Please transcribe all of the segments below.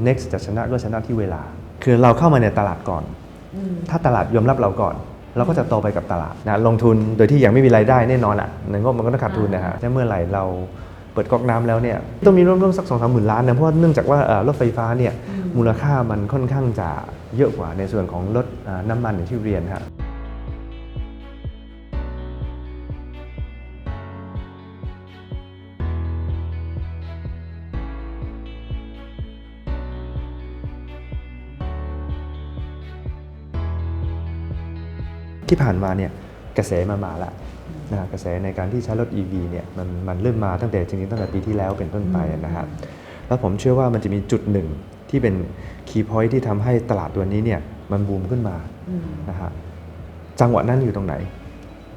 next จะชนะก็ชนะที่เวลา คือเราเข้ามาในตลาดก่อนอืมถ้าตลาดยอมรับเราก่อน เราก็จะโตไปกับตลาดนะลงทุนโดยที่ยังไม่มีรายได้แน่นอนอะในงบมันก็ต้องขาดทุนนะฮะแต่เมื่อไหร่เราเปิดก๊อกน้ำแล้วเนี่ยต้องมีร่วมๆสักสองสามหมื่นล้านนะเพราะว่าเนื่องจากว่าเอ่อรถไฟฟ้าเนี่ยมูลค่ามันค่อนข้างจะเยอะกว่าในส่วนของรถอ่าน้ำมันอย่างที่เรียนฮะ ที่ผ่านมาเนี่ยกระแสมามาแล้วนะฮะกระแสในการที่ใช้รถ EV เนี่ยมันมันเริ่มมาตั้งแต่จริงๆตั้งแต่ปีที่แล้วเป็นต้นไปนะฮะแล้วผมเชื่อว่ามันจะมีจุดหนึ่งที่เป็นคีย์พอยท์ที่ทำให้ตลาดตัวนี้เนี่ยมันบูมขึ้นมานะฮะจังหวะนั้นอยู่ตรงไหน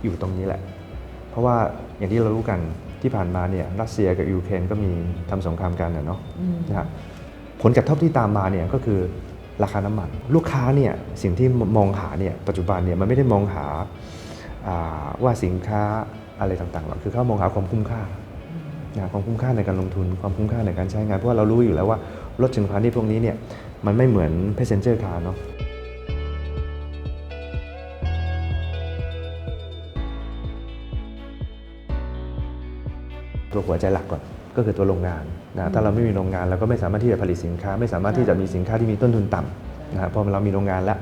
อยู่ตรงนี้แหละ เพราะว่าอย่างที่เรารู้กันที่ผ่านมาเนี่ยรัสเซียกับยูเครนก็มีทำสงครามกันนะเนาะนะฮะผลกระทบที่ตามมาเนี่ยก็คือ ราคาน้ำมัน ลูกค้าเนี่ยสิ่งที่มองหาเนี่ยปัจจุบันเนี่ยมันไม่ได้มองหาาว่าสินค้าอะไรต่างๆหรอกคือเขามองหาความคุ้มค่านะความคุ้มค่าในการลงทุนความคุ้มค่าในการใช้งาน เพราะาเรารู้อยู่แล้วว่ารถสินค้าที่พวกนี้เนี่ยมันไม่เหมือน passenger car เนาะตัวหัวใจหลักก่อน ก็คือตัวโรงงานนะถ้าเราไม่มีโรงงานเราก็ไม่สามารถที่จะผลิตสินค้า ไม่สามารถที่จะมีสินค้าที่มีต้นทุนต่ำนะฮะพอเรามีโรงงานแล้ว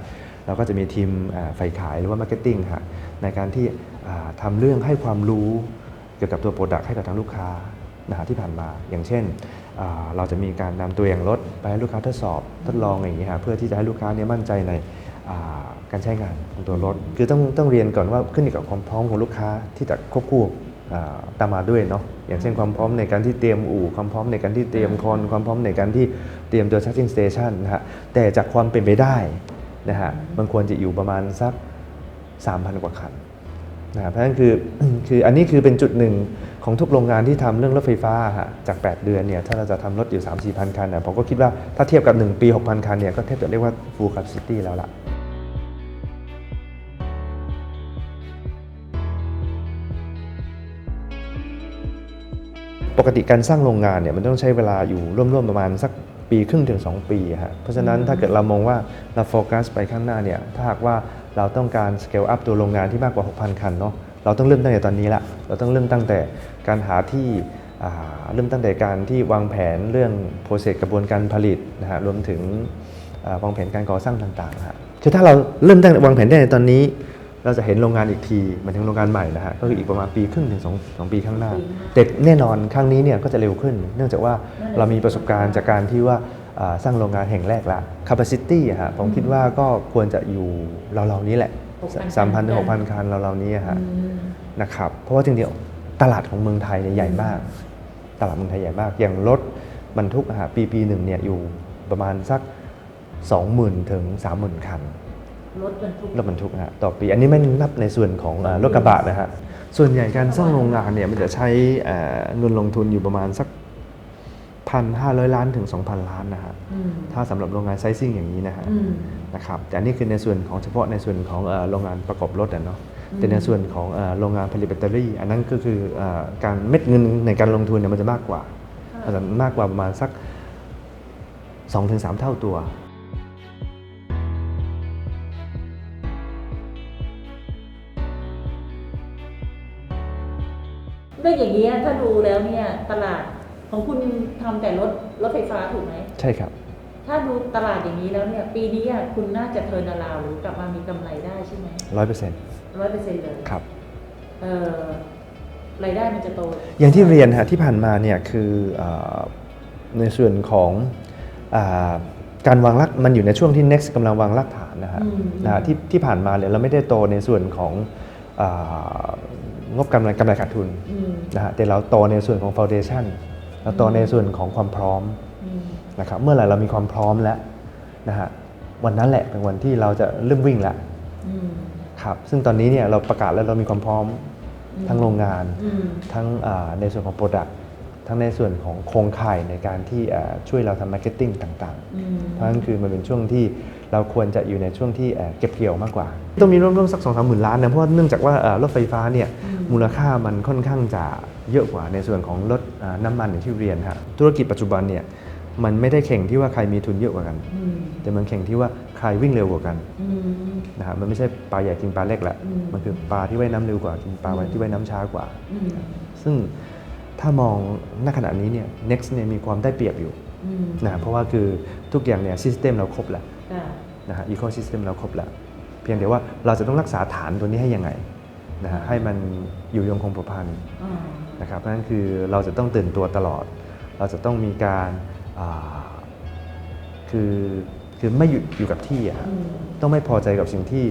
เราก็จะมีทีมอ่าฝ่ายขายหรือว่ามาร์เก็ตติ้งฮะในการที่อ่าทำเรื่องให้ความรู้เกี่ยวกับตัวโปรดักต์ให้กับทางลูกค้านะฮะที่ผ่านมา อย่างเช่นอ่าเราจะมีการนำตัวอย่างรถไปให้ลูกค้าทดสอบทดลองอย่างนี้ฮะเพื่อที่จะให้ลูกค้าเนี่ยมั่นใจในอ่าการใช้งานของตัวรถ คือต้องต้องเรียนก่อนว่าขึ้นอยู่กับความพร้อมของลูกค้าที่จะควบคู่อ่า ตามมาด้วยเนาะอย่างเช่นความพร้อมในการที่เตรียมอู่ความพร้อมในการที่เตรียมคอนความพร้อมในการที่เตรียมตัว charging station นะฮะแต่จากความเป็นไปได้นะฮะมันควรจะอยู่ประมาณสัก 3,000 กว่าคันนะฮะเพราะฉะนั้นคือคืออันนี้คือเป็นจุดหนึ่งของทุกโรงงานที่ทำเรื่องรถไฟฟ้าฮะจาก 8 เดือนเนี่ยถ้าเราจะทำรถอยู่ 3 4 พันคันเนี่ยผมก็คิดว่าถ้าเทียบกับ 1 ปี 6,000 คันเนี่ยก็แทบจะเรียกว่า full capacity แล้วล่ะ ปกติการสร้างโรงงานเนี่ยมันต้องใช้เวลาอยู่ร่วมๆประมาณสักปีครึ่งถึง 2 ปีฮะเพราะฉะนั้นถ้าเกิดเรามองว่าเราโฟกัสไปข้างหน้าเนี่ยถ้าหากว่าเราต้องการ scale up ตัวโรงงานที่มากกว่า 6,000 คันเนาะเราต้องเริ่มตั้งแต่ตอนนี้ละเราต้องเริ่มตั้งแต่การหาที่อ่าเริ่มตั้งแต่การที่วางแผนเรื่องโปรเซสกระบวนการผลิตนะฮะรวมถึงอ่าวางแผนการก่อสร้างต่างๆฮะคือถ้าเราเริ่มตั้งวางแผนได้ในตอนนี้ เราจะเห็นโรงงานอีกทีหมันถึงโรงงานใหม่นะฮะก็คืออีกประมาณปีครึ่งถึงสองสองปีข้างหน้าปีข้างหน้า แต่แน่นอนครั้งนี้เนี่ยก็จะเร็วขึ้น เนื่องจากว่าเรามีประสบการณ์จากการที่ว่าอ่าสร้างโรงงานแห่งแรกละ capacity อะฮะผมคิดว่าก็ควรจะอยู่เราๆนี้แหละ6,000 3,000ถึง6,000คันเราๆนี้อะฮะอืมนะครับเพราะว่าจริงๆตลาดของเมืองไทยเนี่ยใหญ่มาก ตลาดเมืองไทยใหญ่มาก อย่างรถบรรทุกอะฮะปีปีหนึ่งเนี่ยอยู่ประมาณสัก 20,000 ถึง 30,000 คัน รถบรรทุกรถบรรทุกนะฮะต่อปีอันนี้ไม่นับในส่วนของเอ่อรถกระบะนะฮะส่วนใหญ่การสร้างโรงงานเนี่ยมันจะใช้เอ่อเงินลงทุนอยู่ประมาณสักพันห้าร้อยล้านถึง 2,000 ล้านนะฮะอืมถ้าสำหรับโรงงานไซซิ่งอย่างนี้นะฮะ อืม นะครับแต่อันนี้คือในส่วนของเฉพาะในส่วนของเอ่อโรงงานประกอบรถอะเนาะแต่ในส่วนของเอ่อโรงงานผลิตแบตเตอรี่ อันนั้นก็คือเอ่อการเม็ดเงินในการลงทุนเนี่ยมันจะมากกว่ามันจะมากกว่าประมาณสัก 2-3 เท่าตัว เรื่องอย่างนี้ยถ้าดูแล้วเนี่ยตลาดของคุณทำแต่รถรถไฟฟ้าถูกไหม ใช่ครับ ถ้าดูตลาดอย่างนี้แล้วเนี่ยปีนี้อะคุณน่าจะเทิร์นาราวหรือกลับมามีกำไรได้ใช่ไหมร้อยเปอร์เซ็นต์ร้อยเปอร์เซ็นต์เลยครับ เออรายได้มันจะโต อย่างที่เรียนฮะที่ผ่านมาเนี่ยคืออาในส่วนของอาการวางรักมันอยู่ในช่วงที่ next กำลังวางรากฐานนะฮะอืม นะฮะที่ที่ผ่านมาเนี่ยเราไม่ได้โตในส่วนของอา งบกำไรกำไรขาดทุนอืมนะฮะแต่เราโตในส่วนของ foundation เราโตในส่วนของความพร้อมอืมนะครับเมื่อไหร่เรามีความพร้อมแล้วนะฮะวันนั้นแหละเป็นวันที่เราจะเริ่มวิ่งแล้วอืมครับซึ่งตอนนี้เนี่ยเราประกาศแล้วเรามีความพร้อมอืมทั้งโรงงาน อืม ทั้งอ่าในส่วนของ Product ทั้งในส่วนของโครงข่ายในการที่อ่าช่วยเราทำมาร์เก็ตติ้งต่างอืม ๆ เพราะฉะนั้นคือมันเป็นช่วงที่ เราควรจะอยู่ในช่วงที่เอ่อเก็บเกี่ยวมากกว่า ต้องมีร่วมๆสักสองสามหมื่นล้านนะ เพราะว่าเนื่องจากว่าเอ่อรถไฟฟ้าเนี่ยมูลค่ามันค่อนข้างจะเยอะกว่าในส่วนของรถอ่าน้ำมันอย่างที่เรียนฮะธุรกิจปัจจุบันเนี่ยมันไม่ได้แข่งที่ว่าใครมีทุนเยอะกว่ากันอืมแต่มันแข่งที่ว่าใครวิ่งเร็วกว่ากันอืมนะครับมันไม่ใช่ปลาใหญ่กินปลาเล็กละอืมมันคือปลาที่ว่ายน้ำเร็วกว่ากินปลาที่ว่ายน้ำช้ากว่าอืมซึ่งถ้ามองณขณะนี้เนี่ย next เนี่ยมีความได้เปรียบอยู่อืมนะเพราะว่าคือทุกอย่างเนี่ย system เราครบแล้วค่ะ นะฮะ ecosystem เราครบแล้ว เพียงแต่ว่าเราจะต้องรักษาฐานตัวนี้ให้ยังไงนะฮะให้มันอยู่ยงคงกระพันอ่านะครับนั่นคือเราจะต้องตื่นตัวตลอด เราจะต้องมีการอ่าคือคือไม่หยุดอยู่กับที่อะฮะอืมต้องไม่พอใจกับสิ่งที่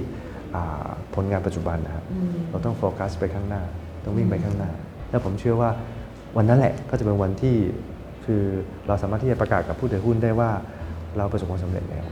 อ่าผลงานปัจจุบันนะครับอืมเราต้องโฟกัสไปข้างหน้า ต้องวิ่งไปข้างหน้า แล้วผมเชื่อว่าวันนั้นแหละก็จะเป็นวันที่คือเราสามารถที่จะประกาศกับผู้ถือหุ้นได้ว่าเราประสบความสำเร็จแล้ว